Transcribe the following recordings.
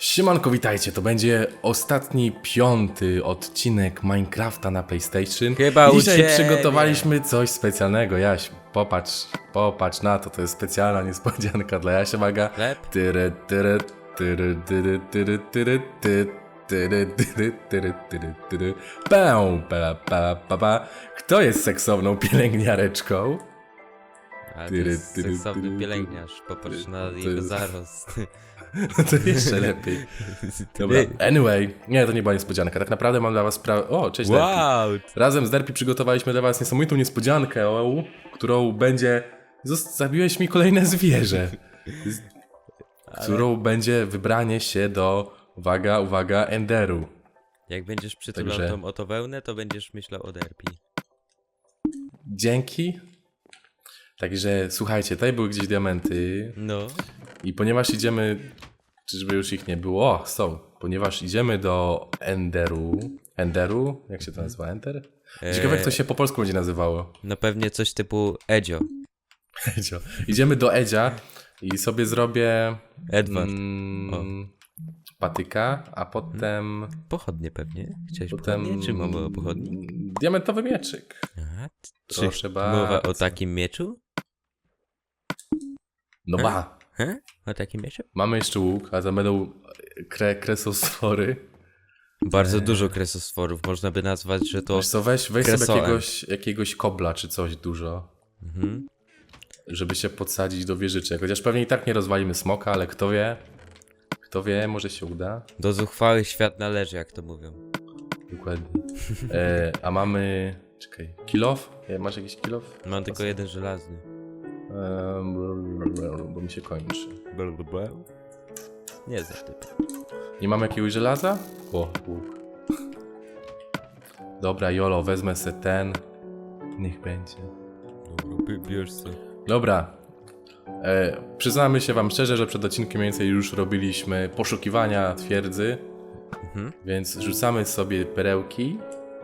Siemanko, witajcie. To będzie ostatni, piąty odcinek Minecrafta na PlayStation. Chyba u Dzisiaj ciebie. przygotowaliśmy coś specjalnego. Jaś, popatrz, popatrz na to. To jest specjalna niespodzianka dla Jasia Maga. Tyry, tyry, tyry, tyry, tyry, tyry, ty, tyry, tyry, tyry, tyry, tyry. Pę, pa, pa, pa, pa. Kto jest seksowną pielęgniareczką? Ale to jest seksowny pielęgniarz. Popatrz na to jego zarost. To jeszcze lepiej. Dobra, anyway, nie, to nie była niespodzianka. Tak naprawdę mam dla was sprawę. O, cześć. Wow! Razem z Derpy przygotowaliśmy dla was niesamowitą niespodziankę, o, którą będzie... Zabiłeś mi kolejne zwierzę. Z- Którą będzie wybranie się do, uwaga, uwaga, Enderu. Jak będziesz przytulał Także- tą oto wełnę, to będziesz myślał o derpi. Dzięki. Także słuchajcie, tutaj były gdzieś diamenty No. i ponieważ idziemy, czyżby już ich nie było? O, są. Ponieważ idziemy do Enderu. Enderu? Jak się to nazywa? Ender? Ciekawe, jak to się po polsku będzie nazywało. No pewnie coś typu Edzio. Edzio. Idziemy do Edzia i sobie zrobię Edward. mm, patyka, a potem Pochodnie pewnie. Chciałeś potem pochodnie? Czy mowa o pochodni? diamentowy mieczyk. Aha, t- Proszę czy bardzo. mowa o takim mieczu? No ba. O takim mieczu? Mamy jeszcze łuk, a tam będą kre, kresostwory. Bardzo dużo kresosforów. Można by nazwać, że to... Wiesz co, weź, weź sobie jakiegoś, jakiegoś kobla czy coś dużo, Mhm. żeby się podsadzić do wieżyczek. Chociaż pewnie i tak nie rozwalimy smoka, ale kto wie, kto wie, może się uda. Do zuchwałych świat należy, jak to mówią. Dokładnie. E, a mamy, czekaj, kilof? E, Masz jakiś kilof? Mam tylko jeden żelazny. Bo mi się kończy. Nie za typ. Nie mam jakiegoś żelaza? O, łuk. Dobra, Jolo, wezmę se ten. Niech będzie. Dobra, bierz se. Dobra. E, przyznamy się wam szczerze, że przed odcinkiem więcej już robiliśmy poszukiwania twierdzy, Mhm. więc rzucamy sobie perełki,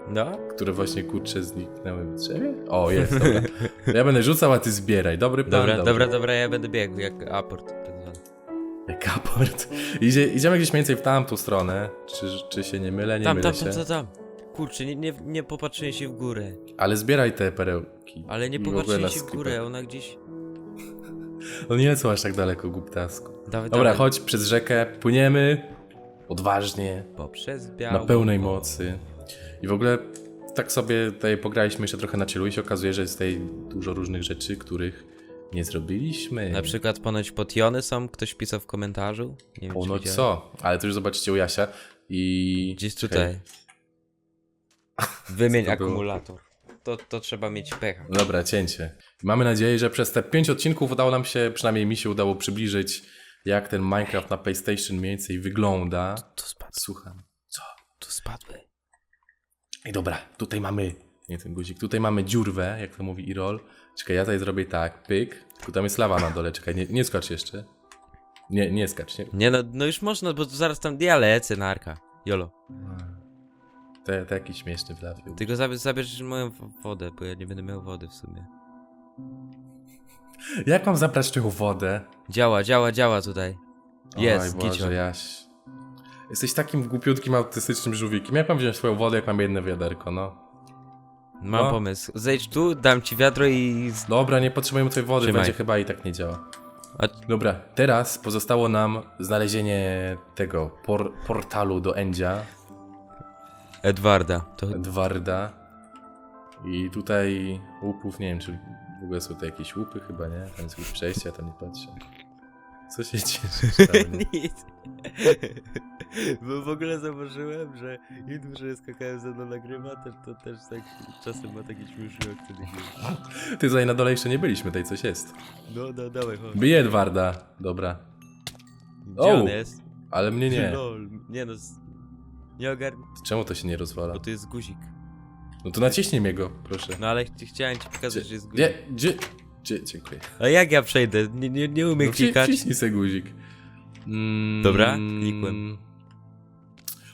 No, które właśnie kurcze zniknęły w drzewie. O, jest, dobra. Ja będę rzucał, a ty zbieraj. Dobry plan? dobra, Dobry. dobra, dobra, ja będę biegł jak aport tak. Jak aport. Idzie, idziemy gdzieś mniej więcej w tamtą stronę. Czy, czy się nie mylę? Nie Tam, mylę tam, się. tam, tam, tam. Kurczę, nie, nie, nie popatrzyłem się w górę. Ale zbieraj te perełki. Ale nie popatrzyłem się w górę, ona gdzieś... No nie lecą aż tak daleko, głuptasku. Dawaj, Dobra, dawaj. chodź przez rzekę, płyniemy odważnie, Poprzez białą... na pełnej mocy. I w ogóle tak sobie tutaj pograliśmy jeszcze trochę na cielu i się okazuje, że jest tutaj dużo różnych rzeczy, których nie zrobiliśmy. Na przykład ponoć potiony są, ktoś pisał w komentarzu. Nie wiem, czy no widziałeś. co? Ale to już zobaczycie u Jasia i... Gdzieś tutaj. Wymień Co to było? akumulator. To, to trzeba mieć pecha. Dobra, cięcie. Mamy nadzieję, że przez te pięć odcinków udało nam się, przynajmniej mi się udało przybliżyć, jak ten Minecraft na PlayStation mniej więcej wygląda. Tu spadł, Słucham. Co? tu spadły. I dobra, tutaj mamy, nie ten guzik, tutaj mamy dziurwę, jak to mówi Irol. Czekaj, ja tutaj zrobię tak, pyk. Tu tam jest lawa na dole, czekaj, nie, nie skacz jeszcze. Nie, nie skacz, nie. Nie no, no już można, bo zaraz tam ja lecę narka. Jolo. To, to jakiś śmieszny wlawił. Tylko zabierz, zabierz moją w- wodę, bo ja nie będę miał wody w sumie. Jak mam zabrać tę wodę? Działa, działa, działa tutaj. Jest, Oj, Boże. Jaś. Jesteś takim głupiutkim, autystycznym żółwikiem. Jak mam wziąć swoją wodę, jak mam jedno wiaderko, no? Mam No. pomysł. Zejdź tu, dam ci wiadro i... Dobra, nie potrzebujemy twojej wody, Trzymaj. będzie chyba i tak nie działa. A, Dobra, teraz pozostało nam znalezienie tego por portalu do Endzia, Edwarda. To Edwarda. I tutaj łupów, nie wiem, czy w ogóle są to jakieś łupy, chyba nie? Tam jest jakieś przejście, ja tam nie patrzę. Co się tam? Nic. Bo w ogóle zauważyłem, że im dłużej skakałem ze mną nagrywa, też to też tak czasem ma takie śmieszne akcenty. Ty tutaj na dole jeszcze nie byliśmy, tutaj coś jest. No, no, dawaj, chodź. Bije Edwarda, dobra. Gdzie O! on jest? Ale mnie nie. Lol. Nie no, z- nie ogarnij, Czemu to się nie rozwala? bo tu jest guzik. No to naciśnij mnie go, proszę. No ale ch- chciałem ci pokazać, że jest guzik. Nie, gdzie? Gdzie? Dziękuję. A jak ja przejdę? Nie, nie, nie umiem No, klikać. Wciśnij se guzik. Mm, Dobra, klikłem.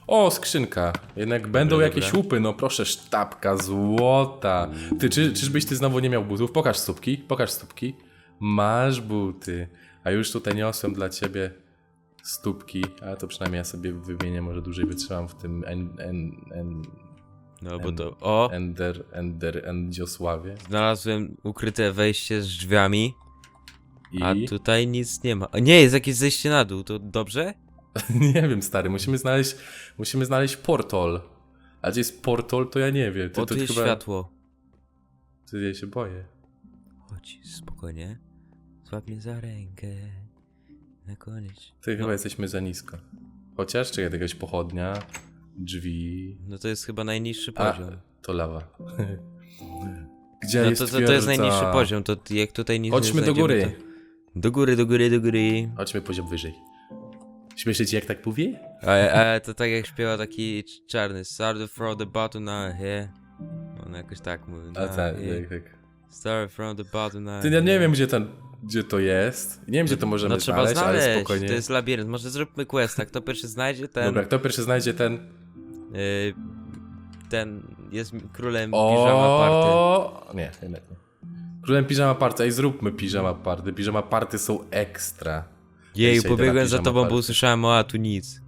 O, skrzynka. Jednak będą dobra. jakieś łupy, no proszę, sztabka złota. Ty, czy, czyżbyś ty znowu nie miał butów? Pokaż stópki, pokaż stópki. Masz buty. A już tutaj niosłem dla ciebie stópki, ale to przynajmniej ja sobie wymienię, może dłużej wytrzymam w tym en, en, en, No bo to. O! Ender, Ender, Endziosławie. Znalazłem ukryte wejście z drzwiami, I a tutaj nic nie ma. O, nie, jest jakieś zejście na dół, to dobrze? nie wiem, stary, musimy znaleźć, musimy znaleźć portal. A gdzie jest portal, to ja nie wiem. O, tu jest światło. Ty, ja się boję. Chodź, spokojnie. Złap mnie za rękę. Na koniec. Ty No. chyba jesteśmy za nisko. Chociaż, czy jakaś pochodnia, drzwi. No to jest chyba najniższy A, poziom. to lawa. Gdzie No jest to, to, to jest najniższy poziom, to jak tutaj nie Chodźmy do znajdziemy, góry. To... Do góry, do góry, do góry. Chodźmy poziom wyżej. Śmieszy ci jak tak mówi? Ale, to tak jak śpiewa taki czarny. Start from the bottom now here. On jakoś tak mówi. A tak, tak, tak. Start from the bottom now Ty, ja nie wiem, gdzie, ten, gdzie to jest. Nie wiem, gdzie to możemy No trzeba znaleźć, ale znaleźć, spokojnie. to jest labirynt. Może zróbmy quest, tak? Kto pierwszy znajdzie, ten... Dobra, kto pierwszy znajdzie ten... y, ten jest królem piżama party. O, Nie, jednak nie. Królem piżama party. Ej, zróbmy piżama party. Piżama party są ekstra. Jej, Dzisiaj pobiegłem za tobą, piżama bo party. usłyszałem, o, a tu nic.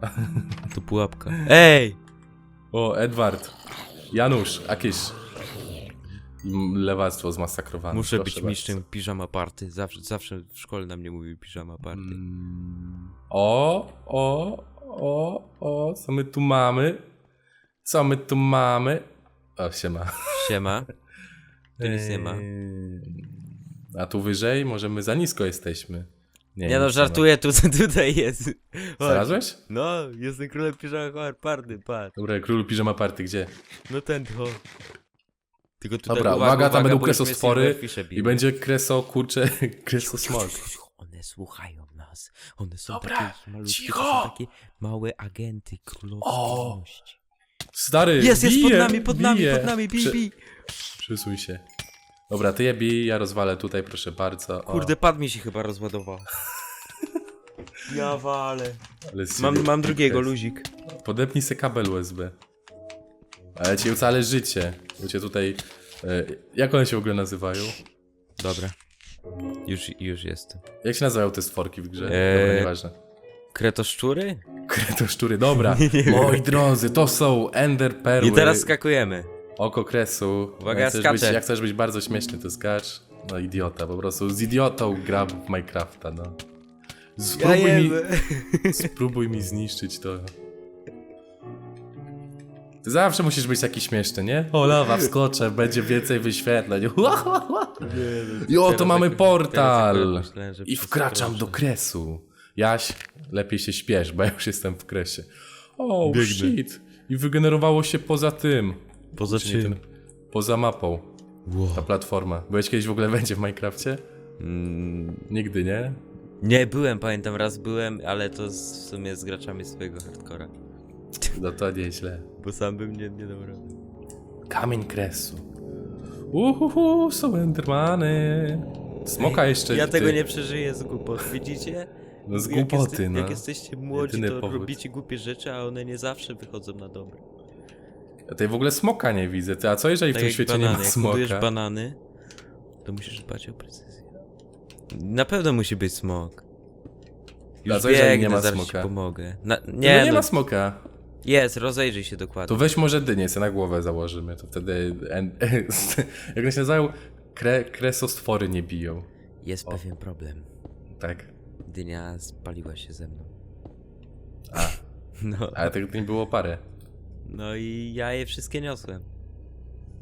Tu pułapka. Ej! O, Edward. Janusz, jakieś... Lewactwo zmasakrowane. Muszę proszę być bardzo. mistrzem piżama party. Zawsze, zawsze w szkole na mnie mówił piżama party. Mm. O, o, o, o, co my tu mamy? Co my tu mamy? O, siema. Siema. Tu nic nie ma. A tu wyżej? Może my za nisko jesteśmy. Nie, nic no, żartuję, tu, tutaj jest. Chodź. Znalazłeś? No, jestem królem piżama party, patrz. Dobra, król piżama party, gdzie? No ten to. Tylko tutaj Dobra, uwaga, tam będą kresostwory. I będzie kreso, kurcze, kreso smog. One słuchają nas. One są Dobra, takie malutkie, cicho. to są takie małe agenty O. Stary, Jest, jest pod bije, nami, pod nami, bije. pod nami, bij, Prze- bij. Przesuń się. Dobra, ty je bij, ja rozwalę tutaj, proszę bardzo. O, Kurde, pad mi się chyba rozładował. Ja walę. ale Mam, mam drugiego, luzik. Podepnij se kabel USB. Ale ci ocalę życie. Bo cię tutaj... E, jak one się w ogóle nazywają? Dobra. Już, już jestem. Jak się nazywają te stworki w grze? Eee, Dobra, nieważne. Kretoszczury? Kretoszczury, dobra. Moi drodzy, to są Ender Perły. I teraz skakujemy. Oko kresu. Uwaga, jak, chcesz być, jak chcesz być bardzo śmieszny, to skacz. No idiota, po prostu z idiotą gra w Minecrafta, no. Spróbuj, mi, spróbuj mi zniszczyć to. Ty zawsze musisz być taki śmieszny, nie? O, lawa, wskoczę, będzie więcej wyświetleń. Jo, to mamy portal! I wkraczam do kresu. Jaś, lepiej się śpiesz, bo ja już jestem w kresie. O, Biegnę. shit. I wygenerowało się poza tym. Poza Czyli ten, poza mapą, ta platforma. Byłeś kiedyś w ogóle będzie w Minecrafcie? Mm, Nigdy, nie? nie, byłem, pamiętam, raz byłem, ale to z, w sumie z graczami swojego hardcora. No to nieźle. Bo sam bym nie, nie dał rady. Kamień kresu. Uhuhu, są endermany. Smoka jeszcze. Ja ty. tego nie przeżyję z głupot, widzicie? No z Jak głupoty, no. Jak jesteście młodzi, Jedyny to powód. robicie głupie rzeczy, a one nie zawsze wychodzą na dobre. Ja tutaj w ogóle smoka nie widzę. Ty, a co jeżeli w Tak tym jak świecie banany, nie ma jak smoka? banany, to musisz dbać o precyzję. Na pewno musi być smok. Już A co jeżeli biegnę, nie ma zaraz smoka? ci pomogę. Na, Nie, nie, no nie no, ma smoka. Jest, rozejrzyj się To dokładnie. weź może dynię, sobie na głowę założymy. To wtedy. En... Jak one się nazywają? Kre... Kresostwory nie biją. Jest pewien problem. Tak. Dynia spaliła się ze mną. A. No, Ale tego nie było parę. no i ja je wszystkie niosłem.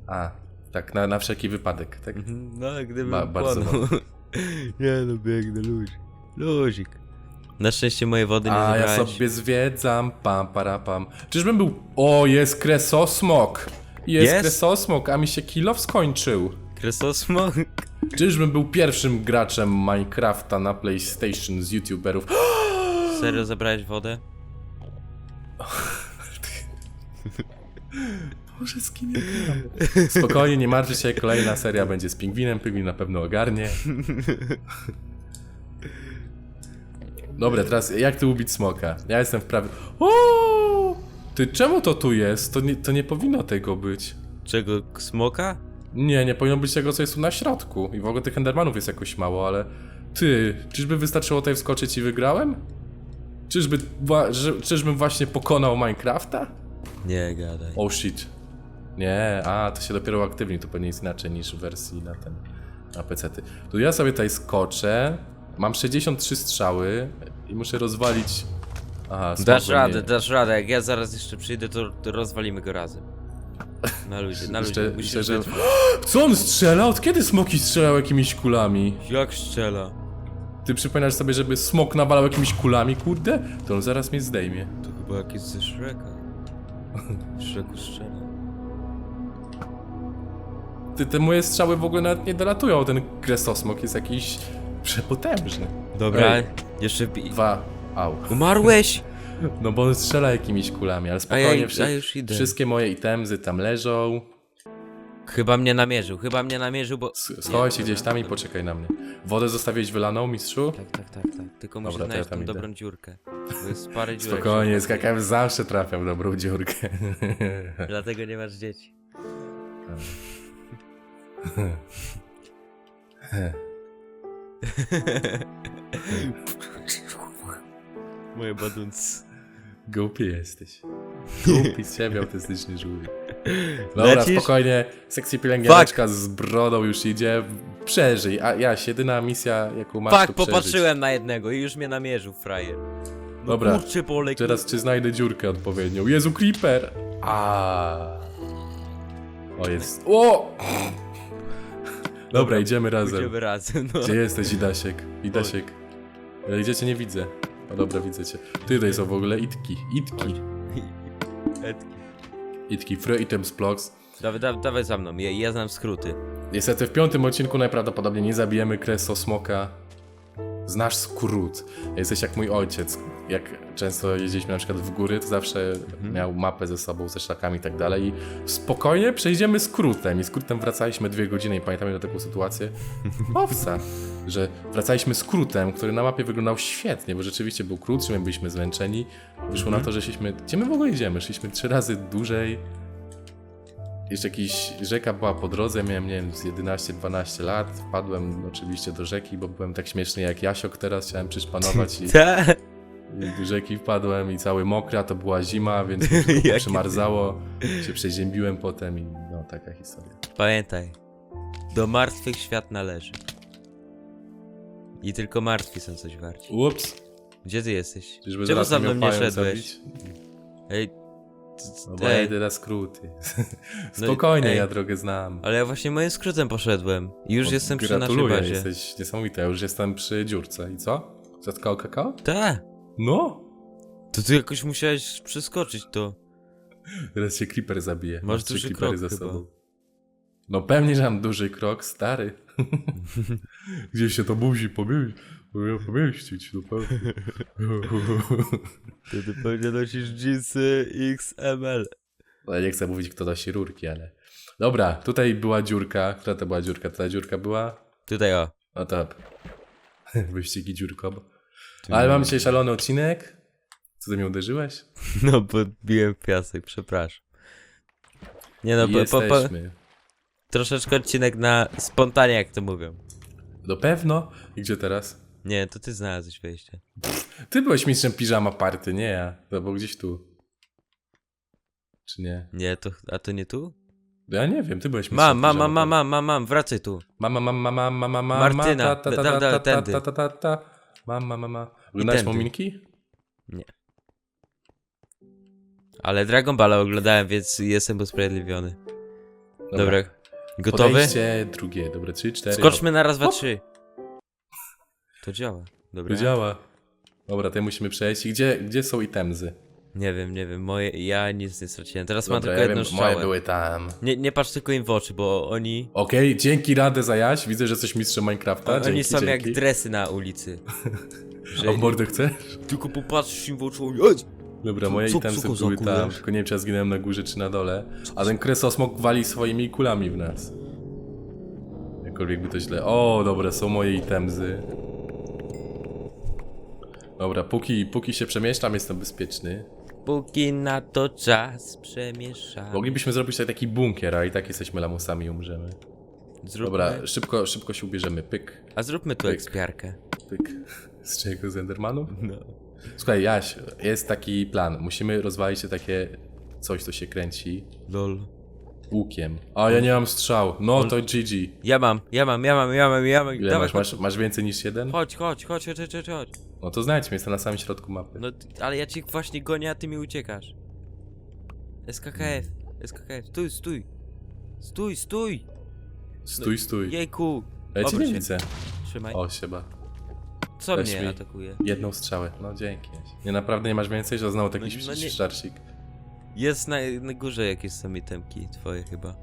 A. Tak, na, na wszelki wypadek, tak? Mhm, No, gdybym Ba- bardzo płonął. Nie no, biegnę, luzik. Luzik. Na szczęście moje wody nie A ja zabrałeś. sobie zwiedzam, pam, para, pam. Czyżbym był... O, jest kresosmok! Jest, Jest? kresosmok, a mi się kilof skończył. Kresosmok. Czyżbym był pierwszym graczem Minecrafta na PlayStation z youtuberów. Serio zabrałeś wodę? Boże, z kim ja gram? Spokojnie, nie martwcie się, kolejna seria będzie z pingwinem, pingwin na pewno ogarnie. Dobra, teraz jak tu ubić smoka? Ja jestem w prawie... O! Ty, czemu to tu jest? To nie, to nie powinno tego być. Czego, smoka? Nie, nie powinno być tego, co jest tu na środku. I w ogóle tych endermanów jest jakoś mało, ale... Ty, czyżby wystarczyło tutaj wskoczyć i wygrałem? Czyżby, wła- że- czyżbym właśnie pokonał Minecrafta? Nie gadaj. Oh shit. Nie, a to się dopiero uaktywni, to pewnie jest inaczej niż w wersji na ten, na PC-ty. To ja sobie tutaj skoczę, mam 63 strzały i muszę rozwalić... Aha, Dasz spokojnie. radę, dasz radę. Jak ja zaraz jeszcze przyjdę, to, to rozwalimy go razem. Na ludzie, na ludzie. Jeszcze, Musisz jeszcze, że... Co on strzela? Od kiedy smoki strzelały jakimiś kulami? Jak strzela? Ty przypominasz sobie, żeby smok nawalał jakimiś kulami, kurde? To on zaraz mnie zdejmie. To chyba jakieś ze Shreka. Shreku strzela. Ty, te moje strzały w ogóle nawet nie dolatują, ten kresosmok jest jakiś przepotężny. Dobra, Ej. Jeszcze bi... Dwa, au. Umarłeś? No bo on strzela jakimiś kulami, ale A spokojnie, ja, wszy- ja już idę. wszystkie moje itemzy tam leżą. Chyba mnie namierzył, chyba mnie namierzył, bo... S- Schowaj się gdzieś tam i poczekaj na mnie. Wodę zostawiłeś wylaną, mistrzu? Tak, tak, tak, tak. Tylko muszę Dobra, to ja znaleźć tam tą idę. dobrą dziurkę. Bo jest parę dziurek. Spokojnie. KKM zawsze trafiam w dobrą dziurkę. Dlatego nie masz dzieci. Moje badunc. Głupi jesteś. Głupi z siebie autystyczny żółwik. Dobra, Lecisz? spokojnie. Sekcji pielęgniareczka z brodą już idzie. Przeżyj. A Jaś, jedyna misja, jaką masz, Fak, to przeżyć. popatrzyłem na jednego i już mnie namierzył, frajer. No Dobra, Kurczę, Polek. Teraz czy znajdę dziurkę odpowiednią? Jezu, Creeper! A. O, jest. O! Dobra, idziemy razem. Pójdziemy razem, no. Gdzie jesteś, Idasiek? Idasiek. E, Gdzie cię nie widzę? O dobra, widzę cię. Ty tutaj są w ogóle itki. Itki. Edki. Itki. Free items blocks. Dawaj, dawaj, dawaj za mną, ja, ja znam skróty. Niestety w piątym odcinku najprawdopodobniej nie zabijemy Kreso Smoka. Znasz skrót. Jesteś jak mój ojciec. Jak często jeździliśmy na przykład w góry, to zawsze miał mapę ze sobą, ze szlakami i tak dalej. I spokojnie przejdziemy skrótem. I skrótem wracaliśmy dwie godziny i pamiętam taką sytuację. Owca. Że wracaliśmy skrótem, który na mapie wyglądał świetnie, bo rzeczywiście był krótszy, my byliśmy zmęczeni. Wyszło na to, że szliśmy... Gdzie my w ogóle idziemy? Szliśmy trzy razy dłużej. Jeszcze jakiś rzeka była po drodze, miałem nie wiem, z 11-12 lat. Wpadłem oczywiście do rzeki, bo byłem tak śmieszny jak Jasiok teraz, chciałem przyszpanować i, Ta. i do rzeki wpadłem i cały mokry, a to była zima, więc przymarzało, się przeziębiłem potem i no taka historia. Pamiętaj, do martwych świat należy. I tylko martwi są coś warci. Ups, Gdzie ty jesteś? czyżby Czemu za mnie mną nie szedłeś? zabić? Ej, No bo ja ej, idę na skróty. No Spokojnie, ej. ja drogę znam. ale ja właśnie moim skrótem poszedłem. I już O, jestem przy naszej Gratuluję, bazie. jesteś niesamowity, ja już jestem przy dziurce. I co? Zatkał kakao? Ta, No! to ty jakoś musiałeś przeskoczyć to. Teraz się creeper zabije. Masz Mam trzy duży creepery krok za chyba. sobą. No pewnie, że mam duży krok, stary. Gdzieś się to musi pomieścić. pomieścić, no pewnie. Ty, ty pewnie nosisz jeansy XML. Ale nie chcę mówić, kto nosi rurki, ale... Dobra, tutaj była dziurka. Która to była dziurka? Ta dziurka była? Tutaj o. No to... Wyścigi dziurkob. Ale mam dzisiaj szalony odcinek. Co ty mnie uderzyłeś? No, podbiłem piasek, przepraszam. Nie no, po, po, po, jesteśmy. troszeczkę odcinek na spontanie, jak to mówią. No pewno. I gdzie teraz? Nie, to ty znalazłeś wejście. Ty byłeś mistrzem piżama party, nie ja. To było gdzieś tu. Czy nie? Nie, to, a to nie tu? No Ja nie wiem, ty byłeś Mam, mistrzem mam, piżama mam, mam, party. mam, mam, mam, wracaj tu. Mama, mama, mama, mama, mama, Martyna, ta, ta, ta, ta, ta, ta, ta, ta, ta. Mama, mama. Oglądałeś tędy. Mominki? Ale Dragon Balla oglądałem, więc jestem usprawiedliwiony. Dobra. Gotowy? Podejście drugie, dobre, trzy, cztery. Skoczmy na raz, dwa, trzy. To działa. To Dobra. działa. Dobra, tutaj musimy przejść. I gdzie, gdzie są itemzy? Nie wiem, nie wiem, moje, ja nic nie straciłem. Teraz mam Dobra, tylko ja jedną wiem, moje były tam. Nie, nie patrz tylko im w oczy, bo oni... Okej, dzięki radę za jaś. Widzę, że jesteś mistrzem Minecrafta. oni dzięki, są dzięki. jak dresy na ulicy. Że A mordę chcesz? tylko popatrzysz im w oczy, oni... "Ej!" Dobra, moje co- itemsy co go były tam, zakujesz? tylko nie wiem, czy ja zginąłem na górze, czy na dole. A ten kresosmok wali swoimi kulami w nas. Jakkolwiek by to źle. O, dobra, są moje itemzy. Dobra, póki, póki się przemieszczam, jestem bezpieczny. Póki na to czas przemieszamy. Moglibyśmy zrobić tutaj taki bunkier, a i tak jesteśmy lamusami i umrzemy. Zróbmy... Dobra, szybko, szybko się ubierzemy. Pyk, A zróbmy tu Pyk. ekspiarkę. pyk. Z czego? Z Endermanów? No. Słuchaj, Jaś, jest taki plan. Musimy rozwalić się takie coś, co się kręci Lol. łukiem. A ja nie mam strzał. No to GG. Ja mam, ja mam, ja mam, ja mam, ja mam. Ile Dawaj, masz, masz? Masz więcej niż jeden? Chodź, chodź, chodź, chodź, chodź, chodź, chodź. No to znajdź mnie, jestem na samym środku mapy. No, t- ale ja cię właśnie gonię, a ty mi uciekasz. SKKF, SKKF, stój, stój. Stój, stój. Stój, stój. Jejku. Ja cię obróć nie się. widzę. Trzymaj. O, siema. Co weź mnie mi. atakuje? Jedną strzałę. No dzięki. Nie, naprawdę nie masz więcej, że znowu taki No- no no, nie-. Jest na, na górze jakieś są itemki twoje chyba.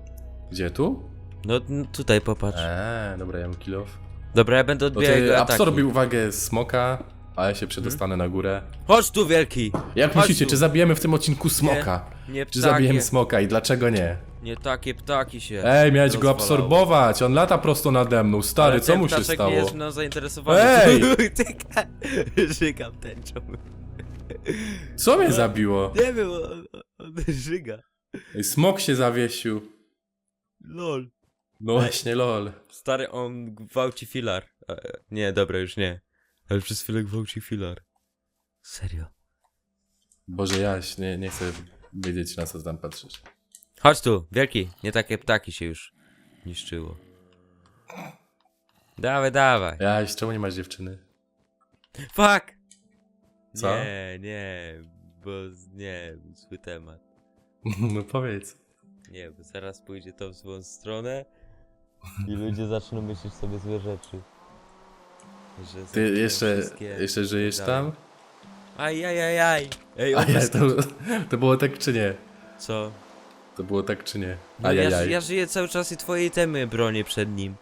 Gdzie, tu? No n- tutaj popatrz. Eee, dobra, ja mam kill off. Dobra, ja będę No odbijał ataki. absorbuj uwagę smoka, a ja się przedostanę na górę. Chodź tu wielki! Jak Chodź myślicie, tu. czy zabijemy w tym odcinku smoka? Nie Czy zabijemy smoka i dlaczego nie? nie takie ptaki się Ej, miałeś go rozwalały. absorbować, on lata prosto nade mną, stary, Ale co ten mu się stało? nie jest mną zainteresowany. Ej! Żygam tęczą. Co mnie zabiło? Nie wiem, on, on żyga. Ej, Smok się zawiesił. Lol. No właśnie, lol. Stary, on gwałci filar. E, nie, dobra, już nie. Ale przez chwilę gwałci filar. Serio. Boże Jaś, nie, nie chcę wiedzieć na co tam patrzysz. Chodź tu, wielki. Nie takie ptaki się już niszczyło. Dawaj, dawaj. Jaś, czemu nie masz dziewczyny? Fuck! Co? Nie, nie, bo z- nie, zły temat. No powiedz. Nie, bo zaraz pójdzie to w złą stronę i ludzie zaczną myśleć sobie złe rzeczy. Że Ty jeszcze, wszystkie- jeszcze żyjesz dalej. tam? Aj, aj, aj, aj. Ej, A ja, obraz... to, to było tak czy nie? Co? To było tak czy nie? No ja, Ajajaj. ja żyję cały czas i twoje temy bronię przed nim.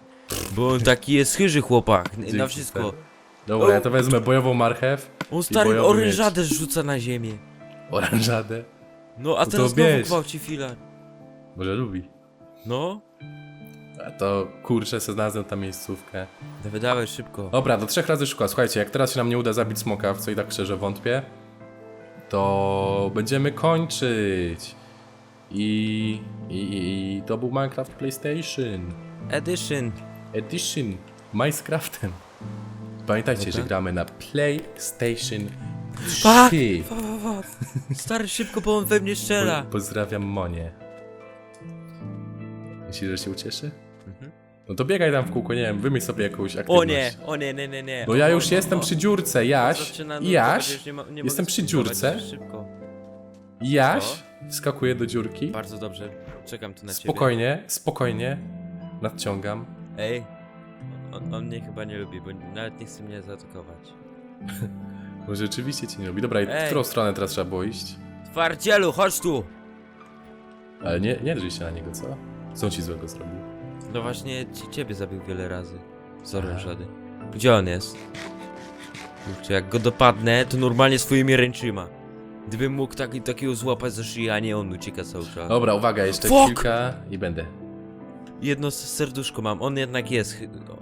Bo on taki jest chyży chłopak, n- na Dzięki, wszystko. stary. Dobra, ja to wezmę bojową marchew, On stary bojowy orężadę rzuca na ziemię. oranżadę. No a No to teraz znowu bierz. gwałci filar. Może lubi. No? A to kurczę, se znalazłem tam miejscówkę. Dawaj, dawaj, szybko. Dobra, do trzech razy szkoła. Słuchajcie, jak teraz się nam nie uda zabić smoka, w co i tak szczerze wątpię, to będziemy kończyć. I, i, i to był Minecraft PlayStation Edition. Edition Minecraftem. Pamiętajcie, Dobra. że gramy na PlayStation 3. Fuck! Fa, fa, fa. Stary, szybko, bo on we mnie strzela. Po, pozdrawiam Monie. Myślisz, że się ucieszy? No to biegaj tam w kółko, nie wiem, wymyśl sobie jakąś aktywność. O nie, o nie, nie, nie, nie. No O, ja już o, jestem o. przy dziurce, Jaś. Zaczyna- no, Jaś, czekaj, już nie mo- nie jestem przy dziurce. Szybko. Jaś wskakuje do dziurki. Bardzo dobrze. Czekam tu na ciebie. Spokojnie, spokojnie. Nadciągam. Ej. On, on mnie chyba nie lubi, bo nawet nie chce mnie zaatakować. Bo rzeczywiście cię nie lubi. Dobra, i w Ej. którą stronę teraz trzeba było iść? Twardzielu, chodź tu! Ale nie, nie drzyj się na niego, co? Co on ci złego zrobił? No właśnie, ci, ciebie zabił wiele razy. Z orężady. Gdzie on jest? Kurczę, jak go dopadnę, to normalnie swoimi ręczyma. Gdybym mógł taki, takiego złapać za szyję, a nie on ucieka cały czas. Dobra, uwaga, jeszcze Fuck! kilka i będę. Jedno s- serduszko mam, on jednak jest. chy- o,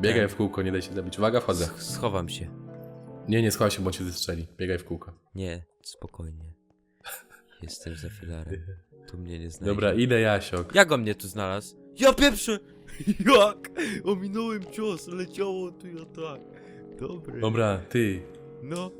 Biegaj w kółko, nie daj się zabić. Uwaga, wchodzę. Sch- Schowam się. Nie, nie schowaj się, bo cię zestrzeli. Biegaj w kółko. Nie, spokojnie. Jestem za filarem. Tu mnie nie znajdzie. Dobra, idę Jasiok. Jak on mnie tu znalazł? Ja pieprzę! Jak? Ominąłem cios, leciało tu ja tak. Dobry. Dobra, ty. No.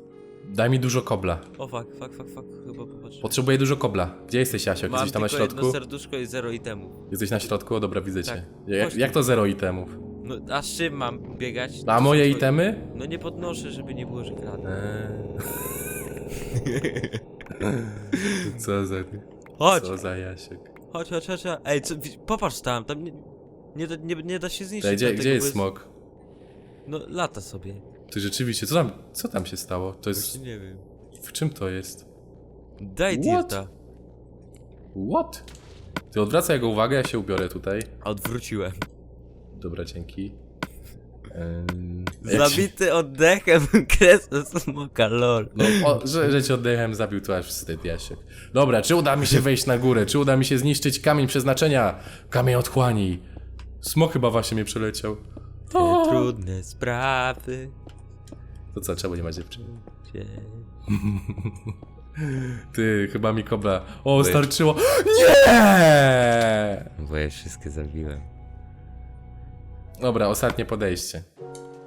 Daj mi dużo kobla. O fuck, fuck, fuck, fuck, chyba popatrz. Potrzebuję dużo kobla. Gdzie jesteś, Jasiok? Mam Jesteś tam na tylko środku? jedno serduszko i zero itemów. Jesteś na środku? O, dobra, widzę cię. Tak. Jak, Chodź tu. jak to zero itemów? No, a z czym mam biegać? A są moje twoje- itemy? No nie podnoszę, żeby nie było, że kradnę. Eee. Co za... Chodź, Co za Jasiek. Chodź, chodź, chodź. chodź. Ej, co, wi- popatrz tam, tam nie, nie, da, nie, nie da się zniszczyć. Ej, Gdzie, gdzie bo jest smok? No, lata sobie. Ty rzeczywiście, co tam, co tam się stało? To jest... Właśnie nie wiem. W czym to jest? Daj What? dirta. What? Ty odwracaj jego uwagę, ja się ubiorę tutaj. Odwróciłem. Dobra, dzięki. Zabity oddechem kres smoka, lol. No, o, że, że cię oddechem zabił, to aż wstyd, Jasiek. Dobra, czy uda mi się wejść na górę? Czy uda mi się zniszczyć kamień przeznaczenia? Kamień otchłani. Smok chyba właśnie mnie przeleciał. Te trudne sprawy. To co, czemu nie ma dziewczyny? Gdzie... Ty, chyba mi kobra. O, Weź. starczyło. Nie! Bo ja wszystkie zabiłem. Dobra, ostatnie podejście.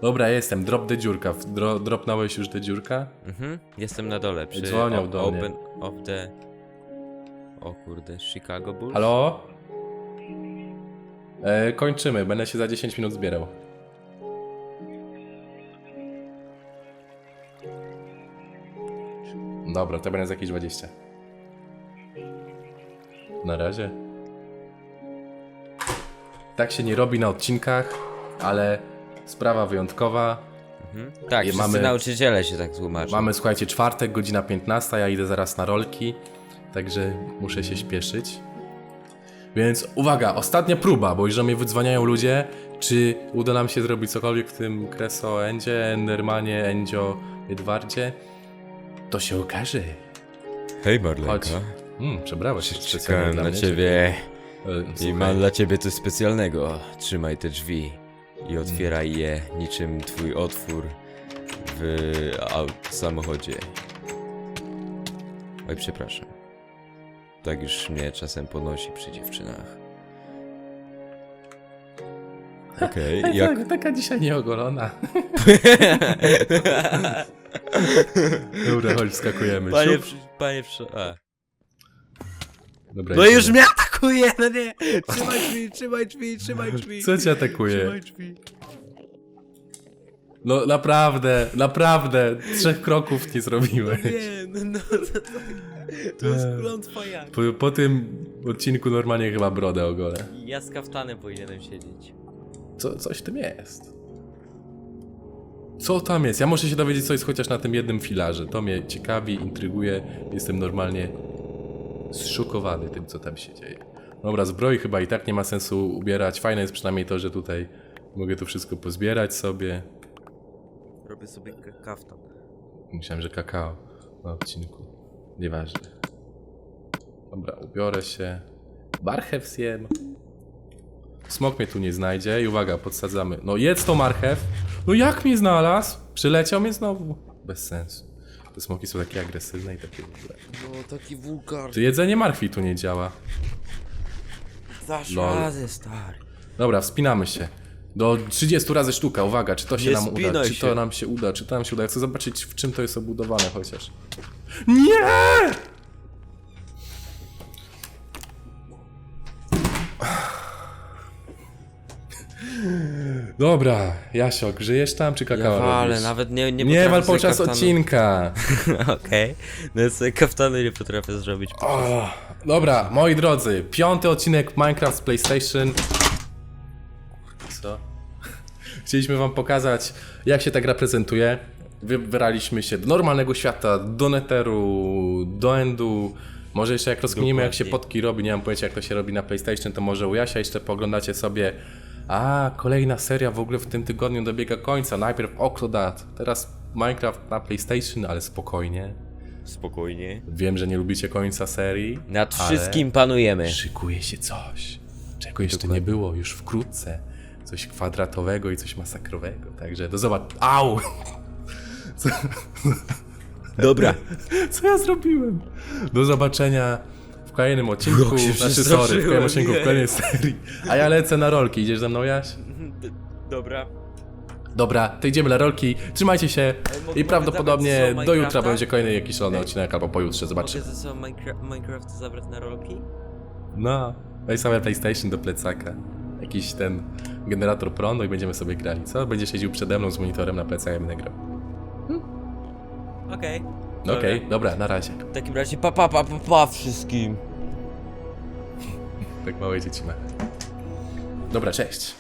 Dobra, jestem. Drop the dziurka. Dro, dropnąłeś już the dziurka? Mhm, jestem na dole przy Dzwonią o- do mnie. Open of the... O kurde, Chicago Bulls? Halo? E, kończymy. Będę się za 10 minut zbierał. Dobra, to będzie za jakieś 20. Na razie. Tak się nie robi na odcinkach, ale sprawa wyjątkowa. Mhm. Tak, I wszyscy mamy- nauczyciele się tak tłumaczą. Mamy, słuchajcie, czwartek, godzina 15, ja idę zaraz na rolki, także muszę się śpieszyć. Więc uwaga, ostatnia próba, bo już do mnie wydzwaniają ludzie, czy uda nam się zrobić cokolwiek w tym Kreso Endzie, Endermanie, Endzio, Edwardzie. To się okaże. Hej Chodź. Marlenka, Hmm, przebrałeś się czekałem na ciebie E, i słuchaj, mam dla ciebie coś specjalnego. Trzymaj te drzwi i otwieraj je niczym twój otwór w aut samochodzie. Oj, przepraszam. Tak już mnie czasem ponosi przy dziewczynach. Okej, Ej, jak... tak, taka dzisiaj nieogolona. Dobra, chodź, skakujemy. Panie, przy- panie, przy... A. Dobra, No idziemy. już mnie atakuje, no nie! Trzymaj drzwi, trzymaj drzwi, trzymaj drzwi. Co cię atakuje? Trzymaj drzwi. No naprawdę, naprawdę, trzech kroków nie zrobiłeś. Nie, no, no to, to jest klątwa jak. Po, po tym odcinku normalnie chyba brodę ogolę. Ja z kaftanem powinienem siedzieć. Co, coś w tym jest. Co tam jest? Ja muszę się dowiedzieć, co jest chociaż na tym jednym filarze. To mnie ciekawi, intryguje. Jestem normalnie zszokowany tym, co tam się dzieje. Dobra, zbroi chyba i tak nie ma sensu ubierać. Fajne jest przynajmniej to, że tutaj mogę to wszystko pozbierać sobie. Robię sobie ka- kaftan. Myślałem, że kakao na odcinku. Nieważne. Dobra, ubiorę się. Marchew zjem. Smok mnie tu nie znajdzie i uwaga, podsadzamy. No jedz to marchew. No jak mnie znalazł? Przyleciał mnie znowu. Bez sensu. Te smoki są takie agresywne i takie w ogóle. No taki wulgar. Czy jedzenie martwi tu nie działa? Dasz Lol. radę, stary. Dobra, wspinamy się. Do 30 razy sztuka, uwaga, czy to się Nie nam uda, spinaj czy się. to nam się uda, czy to nam się uda. Ja chcę zobaczyć, w czym to jest obudowane chociaż. Nie! Dobra, Jasiok, żyjesz tam, czy kakao Ja robisz? nawet nie Nie, potrafię wal sobie podczas kaftanu- odcinka. Okej. No ja sobie kaftany nie potrafię zrobić. O, dobra, moi drodzy, piąty odcinek Minecraft z PlayStation. Co? Chcieliśmy wam pokazać, jak się ta gra prezentuje. Wybieraliśmy się do normalnego świata, do neteru, do endu. Może jeszcze jak rozkminimy, jak się Dokładnie. potki robi, nie mam pojęcia jak to się robi na PlayStation, to może u Jasia jeszcze poglądacie sobie. A, kolejna seria w ogóle w tym tygodniu dobiega końca. Najpierw Octodad, teraz Minecraft na PlayStation, ale spokojnie. Spokojnie. Wiem, że nie lubicie końca serii. Nad wszystkim panujemy. Szykuje się coś, czego jeszcze nie było już wkrótce. Coś kwadratowego i coś masakrowego. Także do zobaczenia. Au! Co, Dobra. co ja zrobiłem? Do zobaczenia kolejnym odcinku. Się Znaczy, sorry, w kolejnym odcinku, w kolejnej serii. A ja lecę na rolki. Idziesz ze mną, Jaś? Dobra. Dobra, to idziemy na rolki. Trzymajcie się mogę i prawdopodobnie zabrać ze sobą do jutra Minecrafta? będzie kolejny jakiś szalony odcinek albo pojutrze, Mogę zobaczymy. ze sobą Minecraft, Minecraft zabrać na rolki? No, weź sobie PlayStation do plecaka. Jakiś ten generator prądu i będziemy sobie grali, co? Będziesz siedział przede mną z monitorem na plecach, ja będę grał. Okej. No Okej, dobra, na razie. W takim razie pa pa pa pa, pa wszystkim. Tak małe dzieci. Dobra, cześć.